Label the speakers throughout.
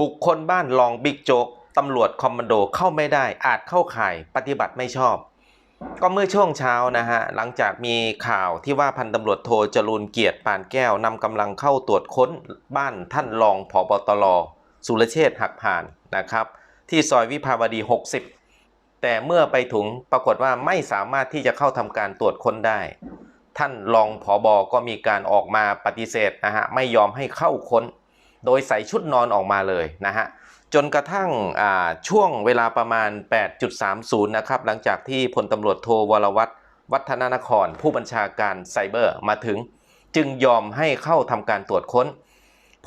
Speaker 1: บุคคลบ้านรองบิ๊กโจ๊กตำรวจคอมมานโดเข้าไม่ได้อาจเข้าข่ายปฏิบัติไม่ชอบ ก็เมื่อช่วงเช้านะฮะ หลังจากมีข่าวที่ว่าพันตำรวจโทจรูนเกียรติปานแก้วนำกำลังเข้าตรวจค้นบ้านท่านรองผบตรสุรเชษฐหักผ่านนะครับ ที่ซอยวิภาวดี 60 แต่เมื่อไปถึงปรากฏว่าไม่สามารถที่จะเข้าทำการตรวจค้นได้ ท่านรองผอบอก็มีการออกมาปฏิเสธนะฮะไม่ยอมให้เข้าค้น โดยใส่ชุดนอนออกมาเลยนะฮะจนกระทั่งช่วงเวลาประมาณ 8.30 นะครับ หลังจากที่พลตำรวจโทวรวัตรวัฒนานคร ผู้บัญชาการไซเบอร์มาถึง จึงยอมให้เข้าทำการตรวจค้น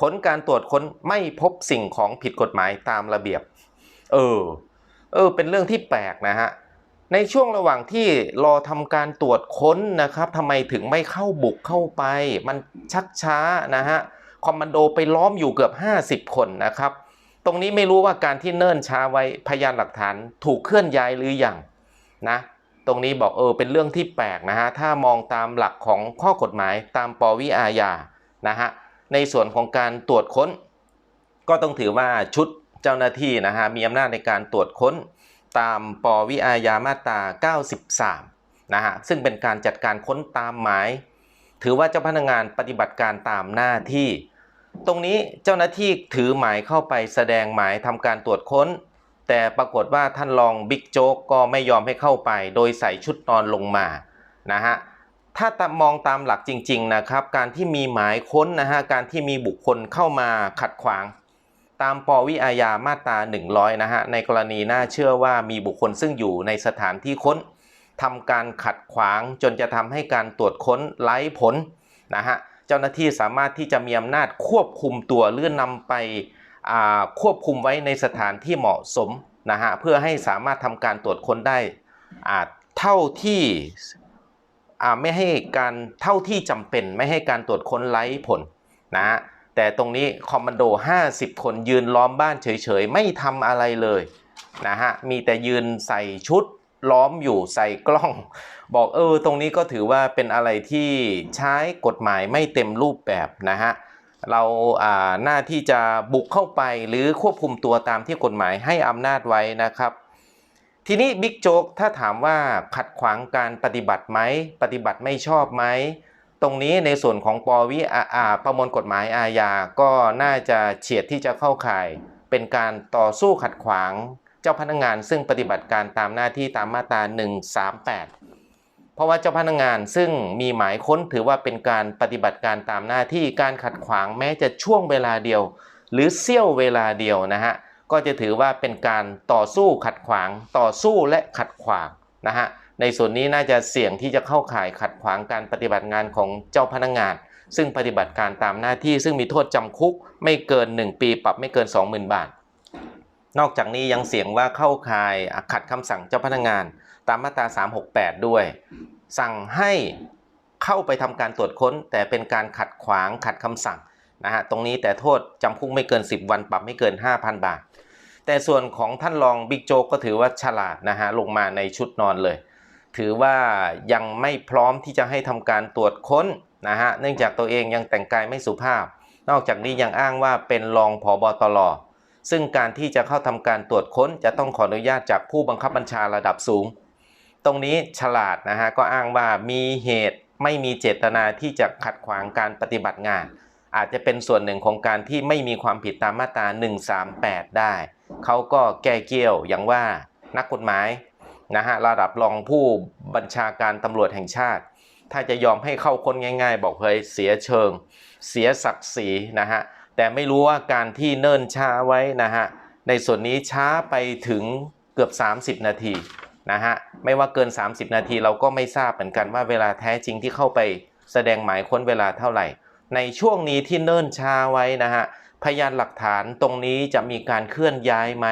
Speaker 1: ผลการตรวจค้นไม่พบสิ่งของผิดกฎหมายตามระเบียบ เออ เออ เป็นเรื่องที่แปลกนะฮะ ในช่วงระหว่างที่รอทำการตรวจค้นนะครับทำไมถึงไม่เข้าบุกเข้าไป มันชักช้านะฮะ คอมมานโดไปล้อมอยู่เกือบ 50 คนนะครับ ตรงนี้ไม่รู้ว่าการที่เนิ่นช้าไว้พยานหลักฐานถูกเคลื่อนย้ายหรืออยังนะตรงนี้บอกเออเป็นเรื่องที่แปลกนะฮะถ้ามองตามหลักของข้อกฎหมายตามปวิอาญานะฮะในส่วนของการตรวจค้น ก็ต้องถือว่าชุดเจ้าหน้าที่นะฮะมีอำนาจในการตรวจค้นตามปวิอาญามาตรา93นะฮะซึ่งเป็นการจัดการค้นตามหมาย ถือว่าเจ้าพนักงานปฏิบัติการตามหน้าที่ ตรงนี้เจ้าหน้าที่ถือหมายเข้าไปแสดงหมายทำการตรวจค้น แต่ปรากฏว่าท่านรองบิ๊กโจ๊กก็ไม่ยอมให้เข้าไป โดยใส่ชุดนอนลงมานะฮะถ้าตามมองตามหลักจริง ๆนะครับ การที่มีหมายค้นนะฮะการที่มีบุคคลเข้ามาขัดขวาง ตามปวิอาญามาตรา100นะฮะในกรณีน่าเชื่อว่ามีบุคคลซึ่งอยู่ในสถานที่ค้น ทำการขัดขวางจนจะทำให้การตรวจค้นไร้ผลนะฮะเจ้าหน้าที่สามารถที่จะมีอำนาจควบคุมตัวหรือนำไปควบคุมไว้ในสถานที่เหมาะสมนะฮะเพื่อให้สามารถทำการตรวจค้นได้เท่าที่ไม่ให้การเท่าที่จำเป็นไม่ให้การตรวจค้นไร้ผลนะฮะแต่ตรงนี้คอมมานโด 50 คนยืนล้อมบ้านเฉยๆ ไม่ทำอะไรเลยนะฮะมีแต่ยืนใส่ชุด ล้อมอยู่ใส่กล้อง บอกเออตรงนี้ก็ถือว่าเป็นอะไรที่ใช้กฎหมายไม่เต็มรูปแบบนะฮะเราอ่าหน้าที่จะบุกเข้าไปหรือควบคุมตัวตามที่กฎหมายให้อำนาจไว้นะครับ ทีนี้บิ๊กโจ๊กถ้าถามว่าขัดขวางการปฏิบัติไหมปฏิบัติไม่ชอบไหมตรงนี้ในส่วนของปวิอาอาประมวลกฎหมายอาญาก็น่าจะเฉียดที่จะเข้าข่าย เป็นการต่อสู้ขัดขวาง เจ้าพนักงานซึ่งปฏิบัติการตามหน้าที่ตามมาตรา 138 เพราะว่าเจ้าพนักงานซึ่งมีหมายค้นถือว่าเป็นการปฏิบัติการตามหน้าที่การขัดขวางแม้จะช่วงเวลาเดียว หรือเสี้ยวเวลาเดียวนะฮะก็จะถือว่าเป็นการต่อสู้ขัดขวางต่อสู้และขัดขวางนะฮะในส่วนนี้น่าจะเสี่ยงที่จะเข้าข่ายขัดขวางการปฏิบัติงานของเจ้าพนักงาน ซึ่งปฏิบัติการตามหน้าที่ซึ่งมีโทษจำคุกไม่เกิน 1 ปีปรับไม่เกิน 20,000 บาท นอกจากนี้ยังเสี่ยงว่าเข้าข่ายขัดคำสั่งเจ้าพนักงาน ตามมาตรา 368 ด้วย สั่งให้เข้าไปทำการตรวจค้น แต่เป็นการขัดขวางขัดคำสั่งนะฮะตรงนี้แต่โทษจำคุกไม่เกิน 10 วันปรับไม่เกิน 5,000 บาท แต่ส่วนของท่านรองบิ๊กโจ๊กก็ถือว่าฉลาดนะฮะลงมาในชุดนอนเลย ถือว่ายังไม่พร้อมที่จะให้ทำการตรวจค้นนะฮะเนื่องจากตัวเองยังแต่งกายไม่สุภาพ นอกจากนี้ยังอ้างว่าเป็นรองผอบตร ซึ่งการที่จะเข้าทำการตรวจค้นจะต้องขออนุญาตจากผู้บังคับบัญชาระดับสูง ตรงนี้ฉลาดนะฮะก็อ้างว่ามีเหตุไม่มีเจตนาที่จะขัดขวางการปฏิบัติงาน อาจจะเป็นส่วนหนึ่งของการที่ไม่มีความผิดตามมาตรา 138 ได้ เขาก็แก้เกี้ยวอย่างว่านักกฎหมายนะฮะระดับรองผู้บัญชาการตำรวจแห่งชาติ ถ้าจะยอมให้เข้าคนง่าย ๆ บอกเฮ้ยเสียเชิง เสียศักดิ์ศรีนะฮะ แต่ไม่รู้ว่าการที่เนิ่นช้าไว้นะฮะในส่วนนี้ช้าไปถึงเกือบ 30 นาทีนะฮะไม่ว่าเกิน 30 นาทีเราก็ไม่ทราบเหมือนกันว่าเวลาแท้จริงที่เข้าไปแสดงหมายค้นเวลาเท่าไหร่ ในช่วงนี้ที่เนิ่นช้าไว้นะฮะพยานหลักฐานตรงนี้จะมีการเคลื่อนย้ายไหม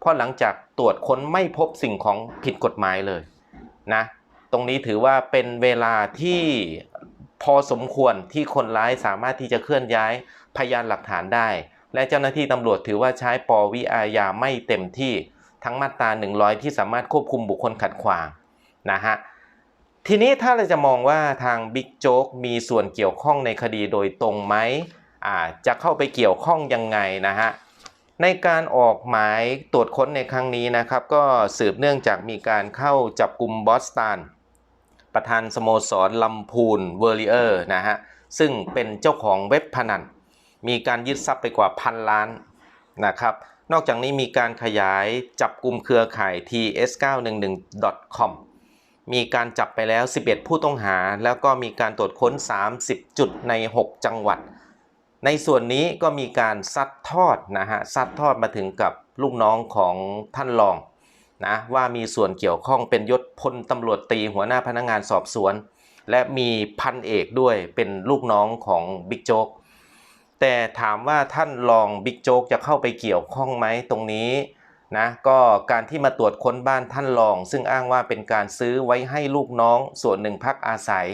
Speaker 1: เพราะหลังจากตรวจค้นไม่พบสิ่งของผิดกฎหมายเลยนะตรงนี้ถือว่าเป็นเวลาที่ พอสมควรที่คนร้ายสามารถที่จะเคลื่อนย้ายพยานหลักฐานได้ และเจ้าหน้าที่ตำรวจถือว่าใช้ปวิอาญาไม่เต็มที่ทั้งมาตรา 100 ที่สามารถควบคุมบุคคลขัดขวางนะฮะทีนี้ถ้าเราจะมองว่าทางบิ๊กโจ๊กมีส่วนเกี่ยวข้องในคดีโดยตรงไหมอ่าจะเข้าไปเกี่ยวข้องยังไงนะฮะในการออกหมายตรวจค้นในครั้งนี้นะครับ ก็สืบเนื่องจากมีการเข้าจับกลุ่มบอสตัน ประธานสโมสรลำพูนเวอร์ลิเออร์นะฮะ ซึ่งเป็นเจ้าของเว็บพนัน มีการยึดทรัพย์ไปกว่าพันล้านนะครับ นอกจากนี้มีการขยายจับกลุ่มเครือข่าย ts911.com มีการจับไปแล้ว 11 ผู้ต้องหา แล้วก็มีการตรวจค้น 30 จุดใน 6 จังหวัด ในส่วนนี้ก็มีการซัดทอดนะฮะซัดทอดมาถึงกับลูกน้องของท่านรอง นะว่ามีส่วนเกี่ยวข้องเป็นยศพลตำรวจตีหัวหน้าพนักงานสอบสวน และมีพันเอกด้วยเป็นลูกน้องของบิ๊กโจ๊กแต่ถามว่าท่านรองบิ๊กโจ๊กจะเข้าไปเกี่ยวข้องไหมตรงนี้นะก็การที่มาตรวจค้นบ้านท่านรอง ซึ่งอ้างว่าเป็นการซื้อไว้ให้ลูกน้องส่วนหนึ่งพักอาศัย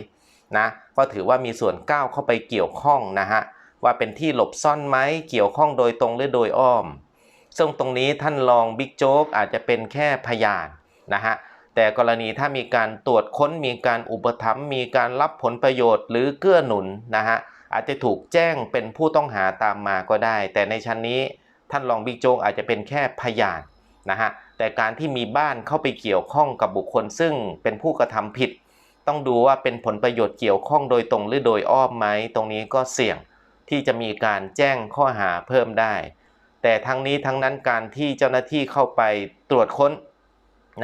Speaker 1: นะก็ถือว่ามีส่วนก้าวเข้าไปเกี่ยวข้องนะฮะว่าเป็นที่หลบซ่อนไหมเกี่ยวข้องโดยตรงหรือโดยอ้อม ซึ่งตรงนี้ท่านรองบิ๊กโจ๊กอาจจะเป็นแค่พยานนะฮะแต่กรณีถ้ามีการตรวจค้นมีการอุปถัมภ์มีการรับผลประโยชน์ หรือเกื้อหนุนนะฮะอาจจะถูกแจ้งเป็นผู้ต้องหาตามมาก็ได้ แต่ในชั้นนี้ท่านรองบิ๊กโจ๊กอาจจะเป็นแค่พยานนะฮะแต่การที่มีบ้านเข้าไปเกี่ยวข้องกับบุคคลซึ่งเป็นผู้กระทำผิด ต้องดูว่าเป็นผลประโยชน์เกี่ยวข้องโดยตรงหรือโดยอ้อมไหมตรงนี้ก็เสี่ยงที่จะมีการแจ้งข้อหาเพิ่มได้ แต่ทั้งนี้ทั้งนั้นการที่เจ้าหน้าที่เข้าไปตรวจค้น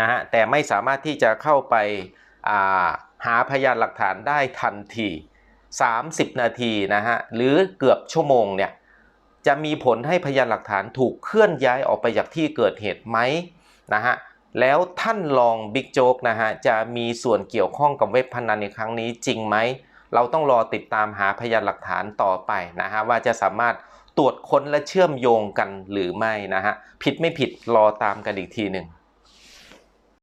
Speaker 1: นะฮะแต่ไม่สามารถที่จะเข้าไปาหาพยานหลักฐานได้ทันที 30 นาทีนะฮะหรือเกือบชั่วโมงเนี่ยจะมีผลให้พยานหลักฐานถูกเคลื่อนย้ายออกไปจากที่เกิดเหตุไหมนะฮะแล้วท่านรองบิ๊กโจ๊กนะฮะจะมีส่วนเกี่ยวข้องกับเว็บพนันในครั้งนี้จริงไหม เราต้องรอติดตามหาพยานหลักฐานต่อไปนะฮะว่าจะสามารถ ตรวจค้นและเชื่อมโยงกันหรือไม่นะฮะผิดไม่ผิดรอตามกันอีกทีหนึ่ง